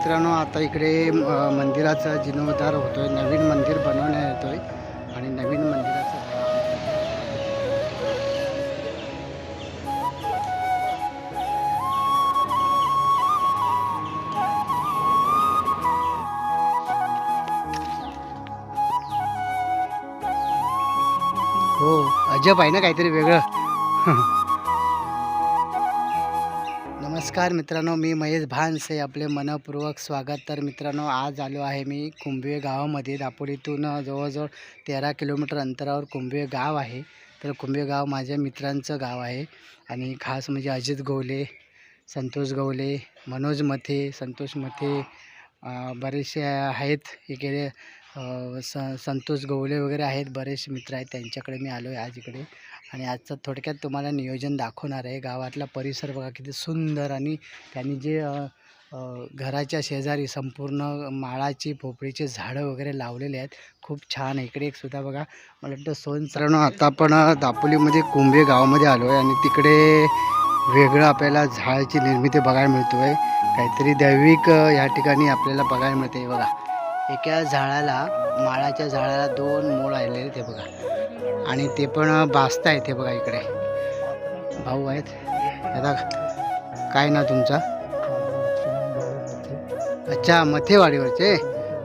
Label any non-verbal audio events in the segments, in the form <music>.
मित्रांनो आता इकडे मंदिराचा जीर्णोद्धार होतोय. नवीन मंदिर बनवण्यात येतोय आणि नवीन मंदिराचं हो अजब आहे ना काहीतरी वेगळं. <laughs> नमस्कार मित्रांनो मी महेश भानसे. आपले मनपूर्वक स्वागत. तर मित्रांनो आज आलो आहे मी कुंभवे गावामध्ये. दापोलीतून जवळजवळ तेरा किलोमीटर अंतरावर कुंभवे गाव आहे. तर कुंभवे गाव माझ्या मित्रांचं गाव आहे. आणि खास म्हणजे अजित गवले संतोष गवले मनोज मथे संतोष मथे बरेचसे आहेत. इकडे स संतोष गवले वगैरे आहेत. बरेचसे मित्र आहेत. त्यांच्याकडे मी आलो आहे आज इकडे. आणि आजचं थोडक्यात तुम्हाला नियोजन दाखवणार आहे. गावातला परिसर बघा किती सुंदर आणि त्यांनी जे घराच्या शेजारी संपूर्ण माळाची पोपळीची झाडं वगैरे लावलेले आहेत. खूप छान आहे. इकडे एक सुद्धा बघा मला वाटतं सोनसरण आता आपण दापोलीमध्ये कुंभे गावामध्ये आलो आहे आणि तिकडे वेगळं आपल्याला झाडाची निर्मिती बघायला मिळतो आहे काहीतरी दैविक या ठिकाणी आपल्याला बघायला मिळते बघा एका झाडाला माळाच्या झाडाला दोन मूळ आलेले ते बघा. आणि ते पण बास्त आहेत हे बघा इकडे. भाऊ आहेत. आता काय ना तुमचा? अच्छा मथेवाडीवरचे.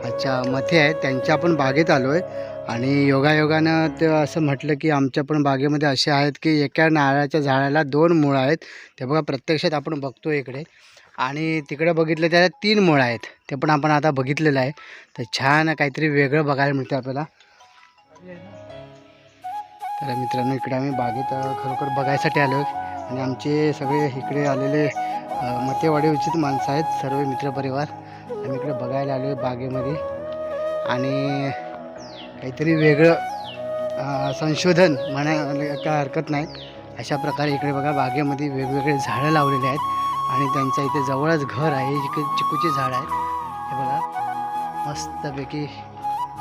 अच्छा मथे आहेत. त्यांच्या पण बागेत आलो आहे आणि योगायोगानं ते असं म्हटलं की आमच्या पण बागेमध्ये असे आहेत की एका नारळाच्या झाडाला दोन मुळं आहेत. ते बघा प्रत्यक्षात आपण बघतो इकडे. आणि तिकडे बघितलं त्याला तीन मुळं आहेत. ते पण आपण आता बघितलेलं आहे. तर छान काहीतरी वेगळं बघायला मिळतं आपल्याला. तर मित्रांनो इकडे आम्ही बागेत खरोखर बघायसाठी आलो आणि आमचे सगळे इकडे आलेले मतेवाडी उचित माणसं आहेत सर्व मित्रपरिवार आम्ही इकडे बघायला आलो आहे बागेमध्ये. आणि काहीतरी वेगळं संशोधन म्हणायला काय हरकत नाही. अशा प्रकारे इकडे बघा बागेमध्ये वेगवेगळे झाडं लावलेले आहेत. आणि त्यांच्या इथे जवळच घर आहे इकडे चिकूचे झाड आहे. हे बघा मस्तपैकी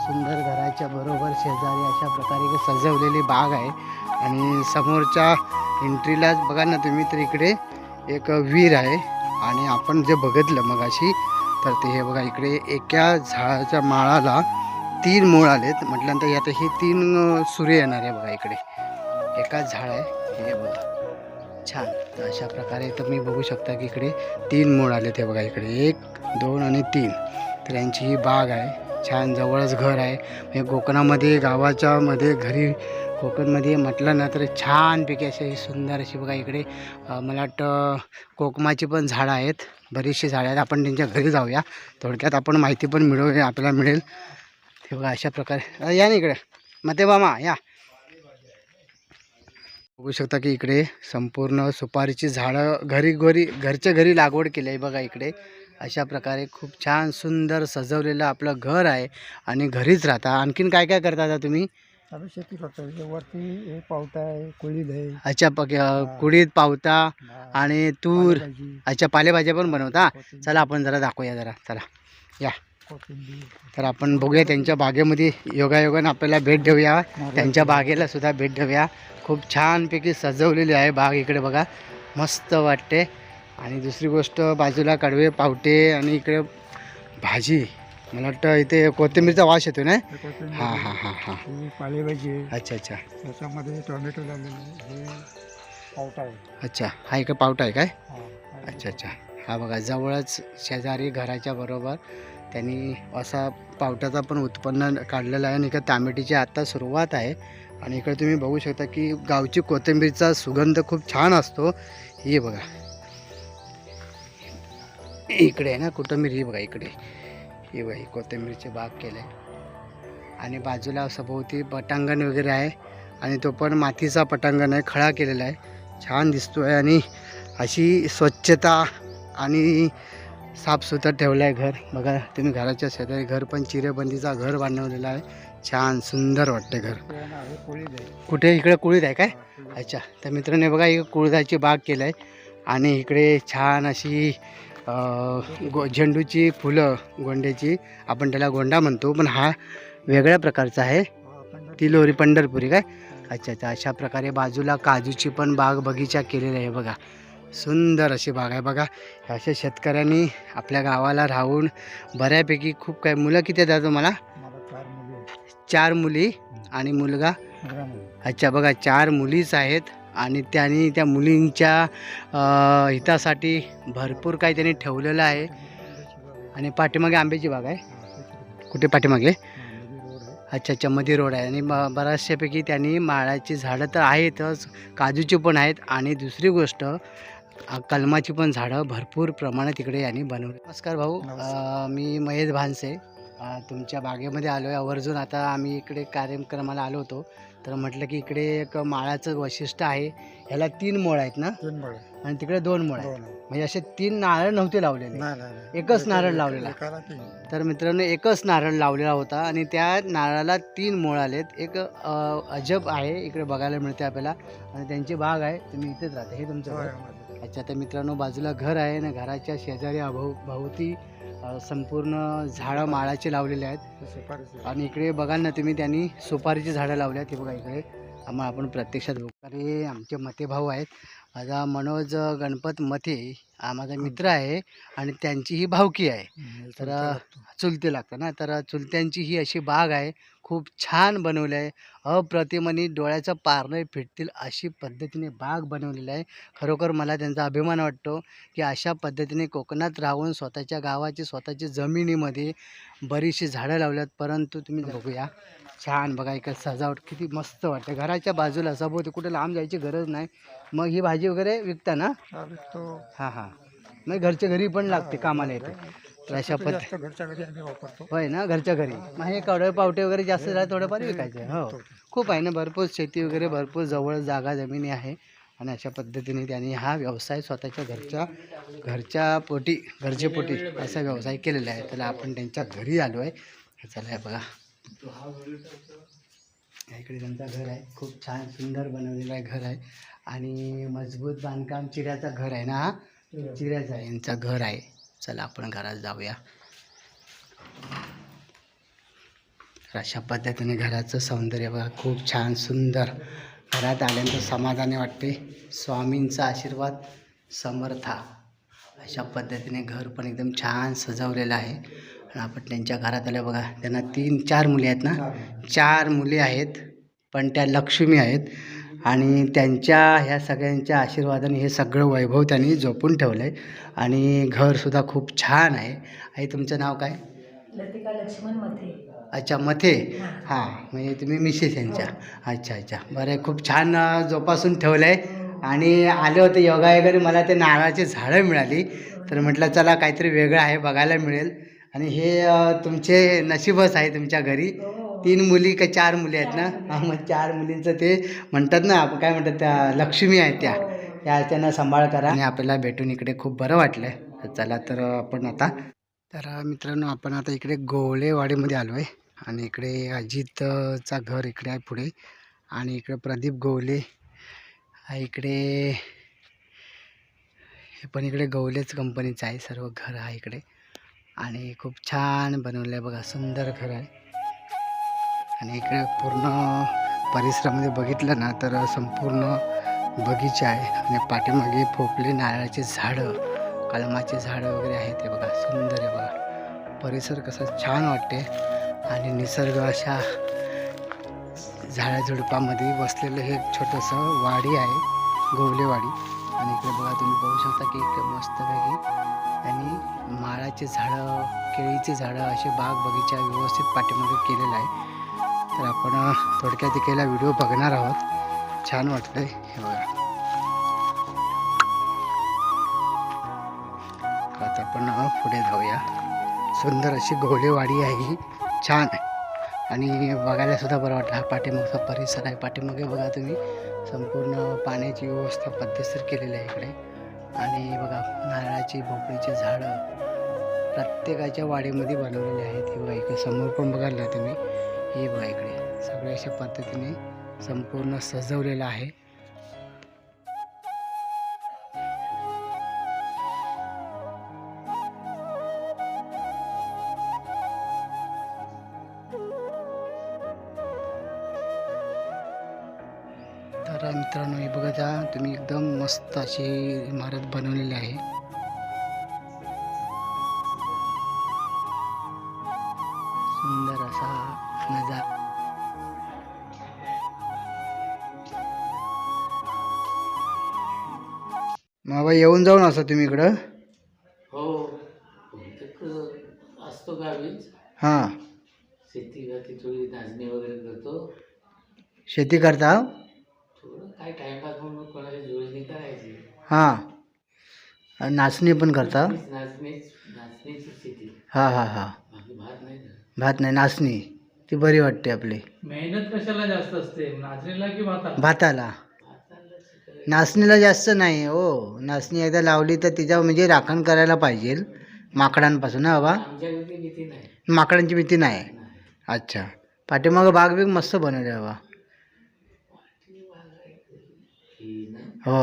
सुंदर घराच्या बरोबर शेजारी अशा प्रकारे सजवलेली बाग आहे. आणि समोरच्या एंट्रीलाच बघा ना तुम्ही तर इकडे एक विहीर आहे. आणि आपण जे बघितलं मगाशी तर ते हे बघा इकडे एका झाडाच्या माळाला तीन मूळ आलेत. म्हटल्यानंतर यात हे तीन सूर्य येणार आहे बघा इकडे. एकाच झाड आहे. हे बघा. छान. तर अशा प्रकारे तुम्ही बघू शकता की इकडे तीन मूळ आले ते बघा इकडे. एक दोन आणि तीन. तर यांची ही बाग आहे. छान जवळच घर आहे. म्हणजे कोकणामध्ये गावाच्या मध्ये घरी कोकणमध्ये म्हटलं ना तर छानपैकी अशी ही सुंदर अशी बघा इकडे मला वाटतं कोकमाची पण झाडं आहेत. बरीचशी झाडं आहेत. आपण त्यांच्या घरी जाऊया. थोडक्यात आपण माहिती पण मिळवूया आपल्याला मिळेल. ते बघा अशा प्रकारे. या ना इकडे. मते मामा या. बघू शकता की इकडे संपूर्ण सुपारीची झाडं घरी घरी घरच्या घरी लागवड केली आहे बघा इकडे. अशा प्रकारे खूप छान सुंदर सजवलेलं आपलं घर आहे आणि घरीच राहता. आणखीन काय काय करता आता तुम्ही? आम्ही शेती करतो. हे वरती हे पावटा आहे कोळीद आहे. अच्छा पक कुडीत पावता आणि तूर. पालेभाजी, अच्छा पालेभाज्या पण बनवता. कोथिंबीर, चला आपण जरा दाखवूया जरा. चला. या. कोथिंबीर, तर आपण बघूया त्यांच्या बागेमध्ये योगायोगानं आपल्याला भेट देऊया. त्यांच्या बागेला सुद्धा भेट देऊया. खूप छानपैकी सजवलेली आहे बाग इकडे बघा. मस्त वाटते. आणि दुसरी गोष्ट बाजूला कडवे पावटे आणि इकडे भाजी. मला वाटतं इथे कोथिंबीरचा वास येतो ना हे हां हां हां. पालेभाजी अच्छा अच्छा. त्याच्यामध्ये टोमॅटो आहे. हे अच्छा हा इकडे पावटा आहे काय? अच्छा अच्छा. हा बघा जवळच शेजारी घराच्या बरोबर त्यांनी असा पावट्याचा पण उत्पन्न काढलेलं आहे आणि इकडे तांबेटीची आत्ता सुरुवात आहे. आणि इकडे तुम्ही बघू शकता की गावची कोथिंबीरचा सुगंध खूप छान असतो. ही बघा. इकडे आहे ना कोथिंबीर ही बघा इकडे. ही बघा ही कोथिंबीरची बाग केलं. आहे आणि बाजूला सभोवती पटांगण वगैरे आहे. आणि तो पण मातीचा पटांगण आहे खळा केलेला आहे. छान दिसतो आहे आणि अशी स्वच्छता आणि साफसुथरं ठेवलं आहे घर. बघा तुम्ही घराच्या शेजारी घर पण चिरेबंदीचा घर बांधवलेला आहे. छान सुंदर वाटते घर. आहे कुठे? इकडे कुळीत आहे काय? अच्छा तर मित्रांनी बघा इकडे कुळदाची बाग केलं आहे आणि इकडे छान अशी गो झेंडूची फुलं गोंड्याची आपण त्याला गोंडा म्हणतो पण हा वेगळ्या प्रकारचा आहे. ती लोरी पंढरपुरी काय? अच्छा अच्छा अशा प्रकारे बाजूला काजूची पण बाग बगीचा केलेला आहे बघा. सुंदर अशी बाग आहे बघा. अशा शेतकऱ्यांनी आपल्या गावाला राहून बऱ्यापैकी खूप काय मुलं किती तुम्हाला? मला चार मुली आणि मुलगा. अच्छा बघा चार मुलीच आहेत. आणि त्यांनी त्या मुलींच्या हितासाठी भरपूर काही त्यांनी ठेवलेलं आहे. आणि पाठीमागे आंब्याची बाग आहे. कुठे पाठीमागे. अच्छा अच्छा मध्ये रोड आहे. आणि बऱ्याचशापैकी त्यांनी माळाची झाडं तर आहेतच काजूची पण आहेत. आणि दुसरी गोष्ट कलमाची पण झाडं भरपूर प्रमाणात इकडे यांनी बनवली. नमस्कार भाऊ. मी महेश भानसे. तुमच्या बागेमध्ये आलो आहे आवर्जून आता आम्ही इकडे कार्यक्रमाला आलो होतो. तर म्हटलं की इकडे एक माळाचं वैशिष्ट्य आहे. ह्याला तीन मोळ आहेत ना? तीन मुलं. आणि तिकडे दोन मोळ आहेत. म्हणजे असे तीन नारळ नव्हते लावलेले. एकच नारळ लावलेला. तर मित्रांनो एकच नारळ लावलेला होता आणि त्या नारळाला तीन मोळ आलेत. एक अजब आहे. इकडे बघायला मिळते आपल्याला. आणि त्यांची बाग आहे. तुम्ही इथेच राहता. हे तुमचं घर. होय. अच्छा तर मित्रांनो बाजूला घर आहे आणि घराच्या शेजारी अभव भोवती संपूर्ण झाडं माळाची लावलेली आहेत. आणि इकडे बघाल ना तुम्ही त्यांनी सुपारीची झाडं लावली आहेत. ते बघा इकडे. आम्हाला आपण प्रत्यक्षात बघू. अरे आमचे मते भाऊ आहेत. माझा मनोज गणपत मथे हा माझा मित्र आहे आणि त्यांची ही भावकी आहे. तर. चुलते लागतं. ना. तर चुलत्यांची ही अशी बाग आहे. खूप छान बनवली आहे. अप्रतिम आणि डोळ्याचं पारणं फिटतील अशी पद्धतीने बाग बनवलेली आहे. खरोखर मला त्यांचा अभिमान वाटतो की अशा पद्धतीने कोकणात राहून स्वतःच्या गावाची स्वतःची जमिनीमध्ये बरीचशी झाडं लावल्यात. परंतु तुम्ही बघूया. छान बघा इकडे सजावट. किती मस्त वाटते. घराच्या बाजूला सभोवती कुठे लांब जायची गरज नाही. मग ही भाजी वगैरे विकता ना? हा, विकतो. हां हां. मग घरच्या घरी पण लागते कामाला येते. तर अशा शक्यतो पद्ध जास्त घरच्या घरी आम्ही वापरतो. होय ना घरच्या घरी. मग हे कडवे पावटे वगैरे जास्त झाले थोडेफार विकायचे. हो. खूप आहे ना भरपूर शेती वगैरे भरपूर जवळ जागा जमिनी आहे. आणि अशा पद्धतीने त्यांनी हा व्यवसाय स्वतःच्या घरच्या घरच्या पोटी गरजेपोटी असा व्यवसाय केलेला आहे. त्याला आपण त्यांच्या घरी आलो आहे. चला हे बघा. इकडे त्यांचं घर आहे. खूप छान सुंदर बनवलेलं आहे घर आहे. आणि मजबूत बांधकाम चिऱ्याचं घर आहे ना हा? चिऱ्याचं आहे यांचं घर आहे. चला आपण घरात जाऊया. अशा पद्धतीने घराचं सौंदर्य बघा खूप छान सुंदर. घरात आल्यानंतर समाधानी वाटते. स्वामींचा आशीर्वाद समर्था. अशा पद्धतीने घर पण एकदम छान सजवलेलं आहे. आणि आपण त्यांच्या घरात आल्या बघा त्यांना तीन चार मुली आहेत ना? चार मुली आहेत पण त्या लक्ष्मी आहेत. आणि त्यांच्या ह्या सगळ्यांच्या आशीर्वादाने हे सगळं वैभव त्यांनी जपून ठेवलं आहे आणि घरसुद्धा खूप छान आहे. आई तुमचं नाव काय? लतिका लक्ष्मण मथे. अच्छा मथे. हां. म्हणजे तुम्ही मिसेस यांच्या. अच्छा अच्छा. बरं खूप छान जोपासून ठेवलं आहे आणि आले होते योगा वगैरे मला ते नारळाची झाडं मिळाली. तर म्हटलं चला काहीतरी वेगळं आहे बघायला मिळेल. आणि हे तुमचे नशीबच आहे तुमच्या घरी. तीन मुली का चार मुली आहेत ना? मग चार मुलींचं ते म्हणतात ना काय म्हणतात त्या लक्ष्मी आहेत त्या. त्या त्यांना सांभाळ करा. आणि आपल्याला भेटून इकडे खूप बरं वाटलं आहे चला तर आपण आता तर मित्रांनो आपण आता इकडे गोवळेवाडीमध्ये आलो आहे आणि इकडे अजितचा घर इकडे आहे पुढे. आणि इकडे प्रदीप गोवले इकडे. हे पण इकडे गवलेच कंपनीचं आहे. सर्व घर आहे इकडे. आणि खूप छान बनवलं आहे बघा. सुंदर घर आहे. आणि इकडे पूर्ण परिसरामध्ये बघितलं ना तर संपूर्ण बगीचा आहे. आणि पाठीमागे फोपले नारळाचे झाडं कलमाचे झाडं वगैरे आहेत ते बघा. सुंदर आहे बघा. परिसर कसा छान वाटते आणि निसर्ग अशा झाडाझुडपामध्ये बसलेलं हे छोटंसं वाडी आहे गोवलेवाडी. आणि इकडे बघा तुम्ही पाहू शकता की इकडे मस्तपैकी आणि माळाचे झाडं केळीचे झाडं असे बाग बगीचा व्यवस्थित पाठीमागे केलेला आहे. तर आपण थोडक्यात इकडला व्हिडिओ बघणार आहोत. छान वाटतंय. हे बघा. आता आपण पुढे जाऊया. सुंदर अशी घोडेवाडी आहे. ही छान आहे. आणि बघायला सुद्धा बरं वाटतं हा पाठीमागचा परिसर आहे. पाठीमागे बघा तुम्ही. संपूर्ण पाण्याची व्यवस्था पद्धतशीर केलेली आहे इकडे. आणि बघा नारळाची भोपळीची झाडं प्रत्येकाच्या वाडीमध्ये बनवलेली आहेत. हे बघा इकडे समोर पण बघाल ना तुम्ही. हे बघा इकडे. सगळ्या अशा पद्धतीने संपूर्ण सजवलेलं आहे. तर मित्रांनो हे बघा तुम्ही एकदम मस्त अशी इमारत बनवलेली आहे. बाबा येऊन जाऊन असं तुम्ही इकडं? हो बहुतेक असतो गावीच हां. शेती करते थोडी नाचणी वगैरे करतो. शेती करता? थोडं काय टाइमपास म्हणून करायची. हां. नाचणी पण करता? नाचणीच नाचणीच नाचणीची शेती. हां हां हां. बाकी भात नाही ना. भात नाही नाचणी. ती बरी वाटते आपली. मेहनत कशाला जास्त असते? नाचणीला की भाताला? भाताला. नाचणीला जास्त नाही हो. नाचणी एकदा लावली तर तिच्या म्हणजे राखण करायला पाहिजे. माकडांपासून हा बाबा? माकडांची भीती नाही. अच्छा. पाठीमागं बाग बिग मस्त बनवले बाबा ही ना हो.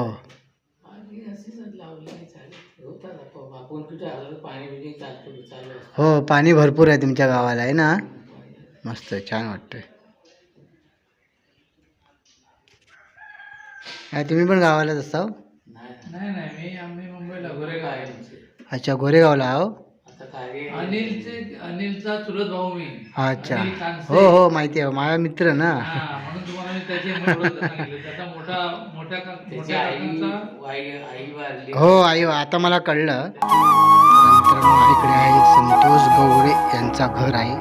हो पाणी भरपूर आहे तुमच्या गावाला आहे ना? मस्त छान वाटतंय. तुम्ही पण गावालाच असता नाही नाही नाही मी आम्ही मुंबईला गोरेगाव आहे कायमचे. अच्छा गोरेगावला आहो? अनिलचे अनिलचा चुलत भाऊ मी. अच्छा. अनिल कानसे. हो हो माहिती आहे. माझा मित्र ना. हा म्हणून तुम्हाला मी त्याची मी ओळख सांगितली. त्याचा मोठा मोठ्या का- त्याची मोठ्या आई काकांचा वाई आई वारली. हो आई आता मला कळलं. मित्रांनो इकडे आहे संतोष गवळे यांचा घर आहे.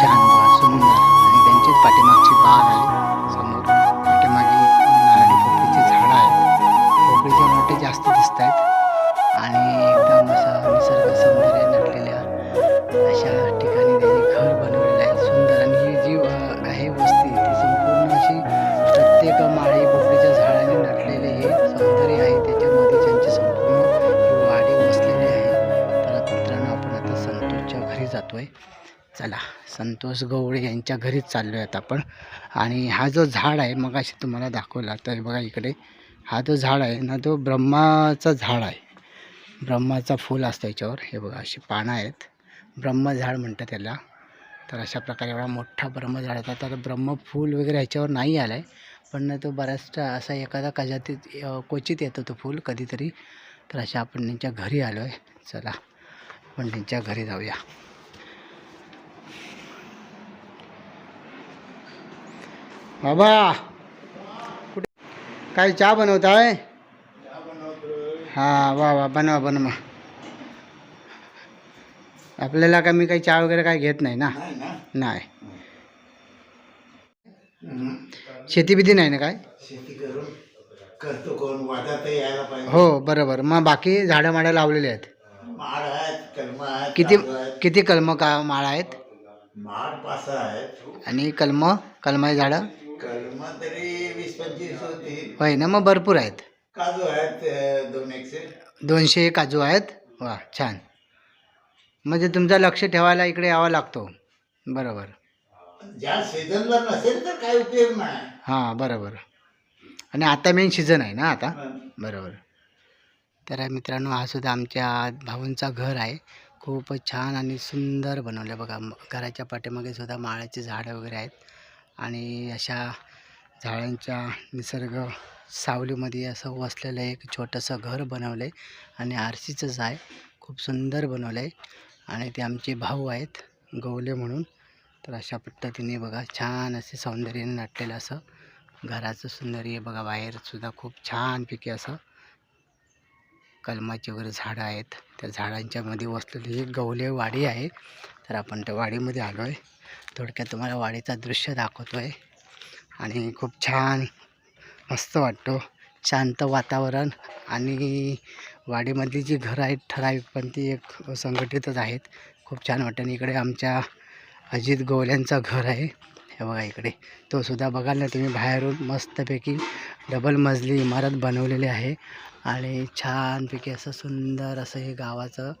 छान सुंदर आणि त्यांचीच पाठीमागची बाग आहे. घरी चला संतोष गवळे यांच्या घरीच चाललो आहेत आपण. आणि हा जो झाड आहे मग अशी तुम्हाला दाखवला तर बघा इकडे. हा जो झाड आहे ना तो ब्रह्माचा झाड आहे. ब्रह्माचा फूल असतं याच्यावर. हे बघा अशी पानं आहेत. ब्रह्मझाड म्हणतात त्याला तर अशा प्रकारे एवढा मोठा ब्रह्मझाड होता तर ब्रह्मफूल वगैरे ह्याच्यावर नाही आला आहे पण तो बऱ्याचदा असा एखादा कजातीत क्वचित येतो तो फूल कधीतरी. तर अशा आपण त्यांच्या घरी आलो आहे चला आपण त्यांच्या घरी जाऊया. बाबा कुठे? काय चहा बनवताय? हां वा वा बनवा बनवा. आपल्याला का मी काही चहा वगैरे काय घेत नाही ना? नाही शेती बिती नाही ना काय? शेती करून करतो कोण वादात यायला पाहिजे. हो बरोबर. मग बाकी झाडं माडं लावलेली आहेत? माड आहेत कलम आहेत किती आहेत. किती कलम का माळ माड आहेत. आणि कलम कलमाची झाडं? कलम तरी वीस पंचवीस होती. होय ना मग भरपूर आहेत. काजू आहेत अं, दोन एकशे. दोनशे काजू आहेत? वा छान. म्हणजे तुमचं लक्ष ठेवायला इकडे यावं लागतो. बरोबर. ज्या सीझनला नसेल तर काय उपयोग नाही. हां बरोबर. आणि आता मेन सीझन आहे ना आता? बरोबर. तर मित्रांनो हा सुद्धा आमच्या भाऊंचा घर आहे. खूपच छान आणि सुंदर बनवलं आहे बघा. म- घराच्या पाठीमागे सुद्धा माळाची झाडं वगैरे आहेत. आणि अशा झाडांच्या निसर्ग सावलीमध्ये असं वसलेलं एक छोटंसं घर बनवलं आहे आणि आरसीचंच आहे. खूप सुंदर बनवलं आहे आणि ते आमचे भाऊ आहेत गवले म्हणून. तर अशा पद्धतीने बघा छान असे सौंदर्याने नटलेलं असं घराचं सौंदर्य बघा बाहेरसुद्धा खूप छानपैकी असं कलमाची वगैरे झाडं आहेत. त्या झाडांच्यामध्ये वसलेली एक गवले वाडी आहे. तर आपण त्या वाडीमध्ये आलो आहे थोडक्यात तुम्हाला वाडीचं दृश्य दाखवतो आहे आणि खूप छान मस्त वाटतो. शांत वातावरण आणि वाडीमधली जी घरं आहेत ठराविक पण ती एक संघटितच आहेत. खूप छान वाटतं. आणि इकडे आमच्या अजित गोवल्यांचं घर आहे. हे बघा इकडे. तो सुद्धा बघाल ना तुम्ही बाहेरून मस्तपैकी डबल मजली इमारत बनवलेली आहे. आणि छानपैकी असं सुंदर असं हे गावाचं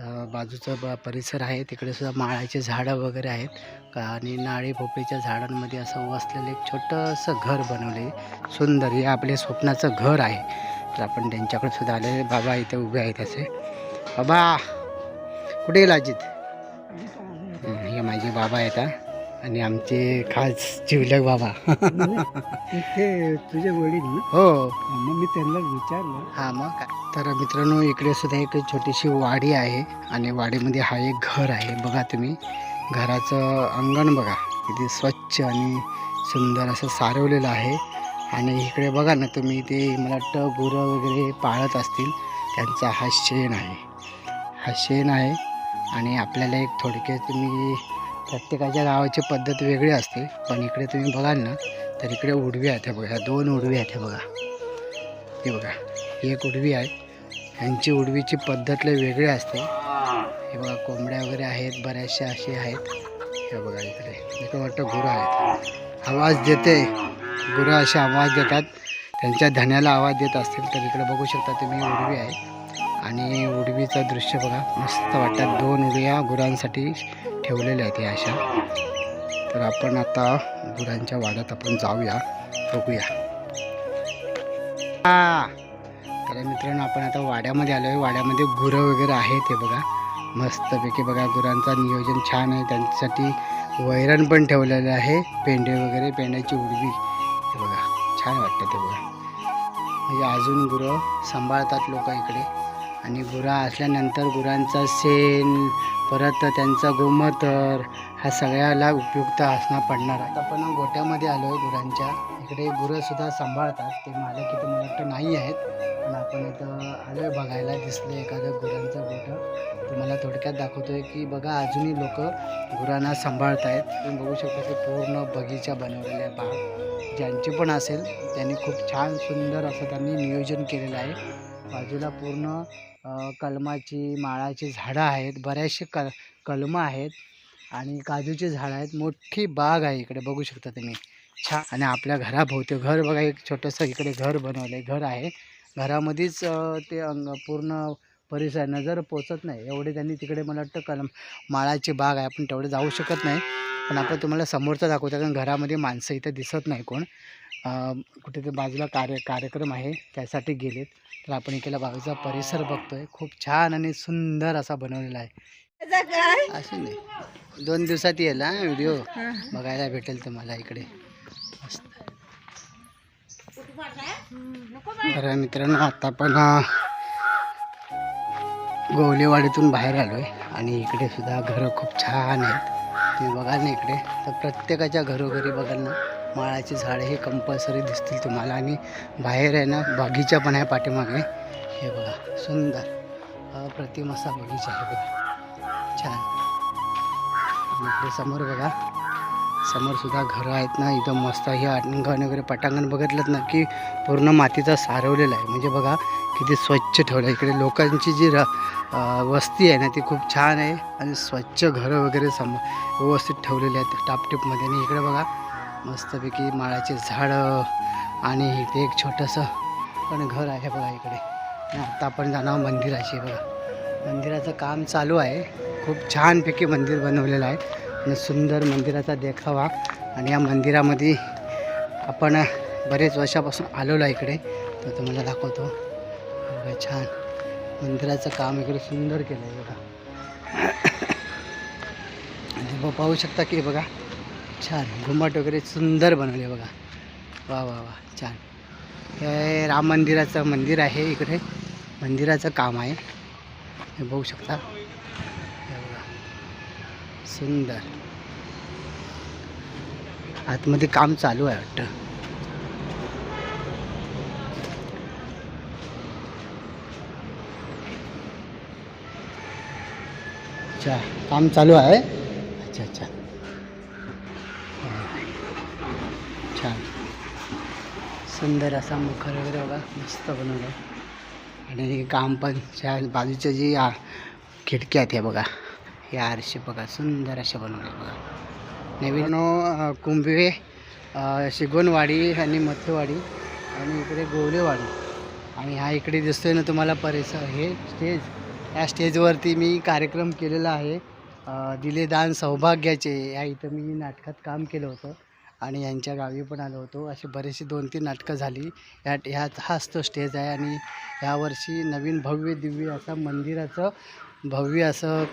बाजूचं ब परिसर आहे. तिकडे सुद्धा माळाचे झाडं वगैरे आहेत. आणि नाळी भोपळीच्या झाडांमध्ये असं वसलेलं एक छोटंसं घर बनवले. सुंदर हे आपले स्वप्नाचं घर आहे. तर आपण त्यांच्याकडे सुद्धा आले बाबा इथे उभे आहेत असे. बाबा कुठे गेला अजित? हं, हे माझे बाबा आहेत आणि आमचे खास जिवलक बाबा. ते तुझे वडील ना? हो. मग मी त्यांना विचारलं. हा मग काय? तर मित्रांनो इकडे सुद्धा एक छोटीशी वाडी आहे आणि वाडीमध्ये हा एक घर आहे. बघा तुम्ही घराचं अंगण बघा. किती स्वच्छ आणि सुंदर असं सारवलेलं आहे. आणि इकडे बघा ना तुम्ही ते मला वाटतं गुरं वगैरे पाळत असतील. त्यांचा हा शेण आहे. हा शेण आहे आणि आपल्याला एक थोडक्यात तुम्ही प्रत्येकाच्या गावाची पद्धत वेगळी असते पण इकडे तुम्ही बघाल ना तर इकडे उडवी आहेत हे बघा ह्या दोन उडवी आहेत हे बघा. हे बघा ही एक उडवी आहे. यांची उडवीची पद्धत लय वेगळी असते. हे बघा कोंबड्या वगैरे आहेत बऱ्याचशा असे आहेत. हे बघा इकडे इकडे वाटतं गुरं आहेत. आवाज देते. गुरं असे आवाज देतात. त्यांच्या धण्याला आवाज देत असतील तर इकडे बघू शकता तुम्ही उडवी आहे. आणि उडवीचं दृश्य बघा मस्त वाटतात दोन उडव्या गुरांसाठी ठेवलेल्या आहेत या अशा. तर आपण आता गुरांच्या वाड्यात आपण जाऊया बघूया. तर मित्रांनो आपण आता वाड्यामध्ये आलो आहे वाड्यामध्ये गुरं वगैरे आहेत हे बघा. मस्तपैकी बघा गुरांचा नियोजन छान आहे. त्यांच्यासाठी वैरण पण ठेवलेलं आहे. पेंडे वगैरे पेंड्याची उडवी. हे बघा छान वाटतं ते बघा. म्हणजे अजून गुरं सांभाळतात लोक इकडे. आणि गुरा असल्यानंतर गुरांचा शेण परत त्यांचा गोमूत्र हा सगळ्याला उपयुक्त असणार पडणार आहे. आता आपण गोट्यामध्ये आलो आहे गुरांच्या. इकडे गुरंसुद्धा सांभाळतात. ते मला किती मला वाटतं नाही आहेत. पण आपण इथं आलो आहे बघायला. दिसले एखादं गुरांचं गोठं. तुम्हाला थोडक्यात दाखवतो आहे की बघा अजूनही लोक गुरांना सांभाळत आहेत. तुम्ही बघू शकता की पूर्ण बगीचा बनवलेला आहे. बाग. ज्यांची पण असेल त्यांनी खूप छान सुंदर असं त्यांनी नियोजन केलेलं आहे. बाजूला पूर्ण कलमाची माळाची झाडं आहेत बऱ्याचशे कल कलमं आहेत आणि काजूची झाडं आहेत. मोठी बाग आहे इकडे बघू शकता तुम्ही. छान. आणि आपल्या घराभोवती घर बघा एक छोटंसं इकडे घर बनवलं आहे घर आहे. घरामध्येच ते अंग पूर्ण परिसर नजर पोचत नाही. एवढे त्यांनी तिकडे मला वाटतं कलम माळाची बाग आहे. आपण तेवढे जाऊ शकत नाही. पण आपण तुम्हाला समोरचं दाखवतो कारण घरामध्ये माणसं इथं दिसत नाही कोण. कुठे ते बाजूला कार्य कार्यक्रम आहे त्यासाठी गेलेत. तर आपण इकडला बाजूचा परिसर बघतोय. खूप छान आणि सुंदर असा बनवलेला आहे. असं नाही. दोन दिवसात येईल हा व्हिडिओ. बघायला भेटेल तुम्हाला इकडे. मस्त. तर मित्रांनो आता पण गोवलेवाडीतून बाहेर आलो आहे आणि इकडे सुद्धा घरं खूप छान आहेत. तुम्ही बघाल ना इकडे. तर प्रत्येकाच्या घरोघरी बघाल ना. माळाची झाडं हे कंपल्सरी दिसतील तुम्हाला. आणि बाहेर आहे ना बगीचा पण आहे पाठीमागे. हे बघा सुंदर. अप्रतिम असा बगीचा आहे बघा. छान. आणि समोर बघा समोर सुद्धा घरं आहेत ना इथं मस्त हे अंगण वगैरे पटांगण बघितलं ना की पूर्ण मातीचा सारवलेला आहे. म्हणजे बघा किती स्वच्छ ठेवलं आहे इकडे लोकांची जी र वस्ती आहे ना ती खूप छान आहे. आणि स्वच्छ घरं वगैरे सम व्यवस्थित ठेवलेली आहेत टापटीपमध्ये. आणि इकडे बघा मस्तपैकी माळाचे झाडं आणि इथे एक छोटंसं पण घर आहे बघा इकडे. आणि आता आपण जाणार मंदिराशी बघा. मंदिराचं काम चालू आहे. खूप छानपैकी मंदिर बनवलेलं आहे. आणि सुंदर मंदिराचा देखावा. आणि या मंदिरामध्ये आपण बरेच वर्षापासून आलेलो आहे इकडे. तर तुम्हाला दाखवतो. बघा छान. मंदिराचं काम इकडे सुंदर केलं आहे बघा. <coughs> आणि ब- पाहू शकता की बघा छान. घुमट वगैरे सुंदर बनवले बघा. वा वा वा छान. हे राम मंदिराचं मंदिर आहे इकडे. मंदिराचं काम आहे. हे बघू शकता. बघा. सुंदर. आतमध्ये काम चालू आहे वाटतं. अच्छा काम चालू आहे? अच्छा अच्छा हा. छान सुंदर असा मुखर वगैरे बघा मस्त बनवलं आणि काम पण त्या बाजूच्या जी आ खिडक्या आहेत ह्या बघा. हे आरशे बघा सुंदर असे बनवले बघा. नवीन कुंभवे कुंभे शिगोनवाडी आणि मथेवाडी आणि इकडे गोवलेवाडी. आणि हा इकडे दिसतोय ना तुम्हाला परिसर. हे स्टेज या स्टेजवरती मी कार्यक्रम केलेला आहे. दिलेदान दिले दान सौभाग्याचे. या इथं मी नाटकात काम केलं होतं. आणि यांच्या गावी पण आलो होतो. अशी बरीचशी दोन तीन नाटकं झाली. यात ह्यात हाच तो स्टेज आहे आणि ह्यावर्षी नवीन भव्य दिव्य असं मंदिराचं भव्य असं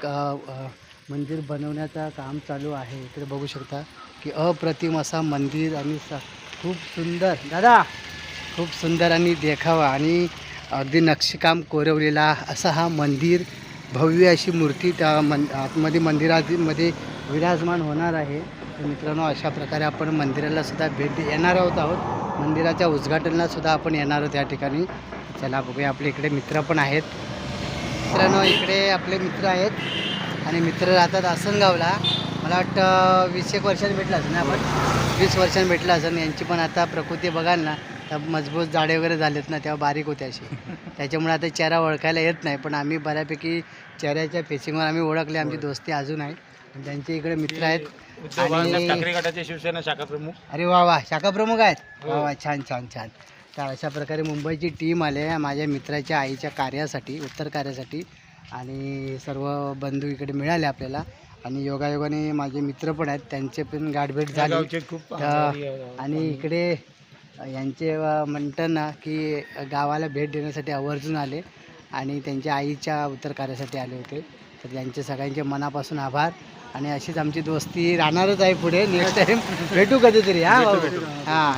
मंदिर बनवण्याचं काम चालू आहे. इकडे बघू शकता की अप्रतिम असा मंदिर आणि स खूप सुंदर दादा! खूप सुंदर आणि देखावा आणि अगदी नक्षीकाम कोरवलेला असा हा मंदिर भव्य अशी मूर्ती त्या मन आतमध्ये मंदिरामध्ये विराजमान होणार आहे. तर मित्रांनो अशा प्रकारे आपण मंदिराला सुद्धा भेट येणार आहोत आहोत. मंदिराच्या उद्घाटनाला सुद्धा आपण येणार आहोत या ठिकाणी. चला बघूया आपले इकडे मित्र पण आहेत. मित्रांनो इकडे आपले मित्र आहेत. आणि मित्र राहतात आसनगावला. मला वाटतं वीस एक वर्षांनी भेटला असेल ना आपण? वीस वर्षांनी भेटला असेल. यांची पण आता प्रकृती बघाल ना तर मजबूत जाडे वगैरे झालेत ना तेव्हा बारीक होते अशी त्याच्यामुळे आता चेहरा ओळखायला येत नाही. पण आम्ही बऱ्यापैकी चेहऱ्याच्या फेसिंगवर आम्ही ओळखले. आमची दोस्ती अजून आहे. त्यांचे इकडे मित्र आहेत. आणि ठाकरे गटाचे शिवसेना शाखा प्रमुख. अरे वा वा. शाखा प्रमुख आहेत? वा वा. छान छान छान. तर अशा प्रकारे मुंबईची टीम आली माझ्या मित्राच्या आईच्या कार्यासाठी उत्तर कार्यासाठी. आणि सर्व बंधू इकडे मिळाले आपल्याला. आणि योगायोगाने माझे मित्र पण आहेत. त्यांचे पण गाठभेट झाली. खूप आणि इकडे यांचे अ, म्हणतात ना की गावाला भेट देण्यासाठी आवर्जून आले. आणि त्यांच्या आईच्या उत्तर कार्यासाठी आले होते. तर त्यांचे सगळ्यांचे मनापासून आभार. आणि अशीच आमची दोस्ती राहणारच आहे पुढे. नेक्स्ट टाइम भेटू कधीतरी हा. हा.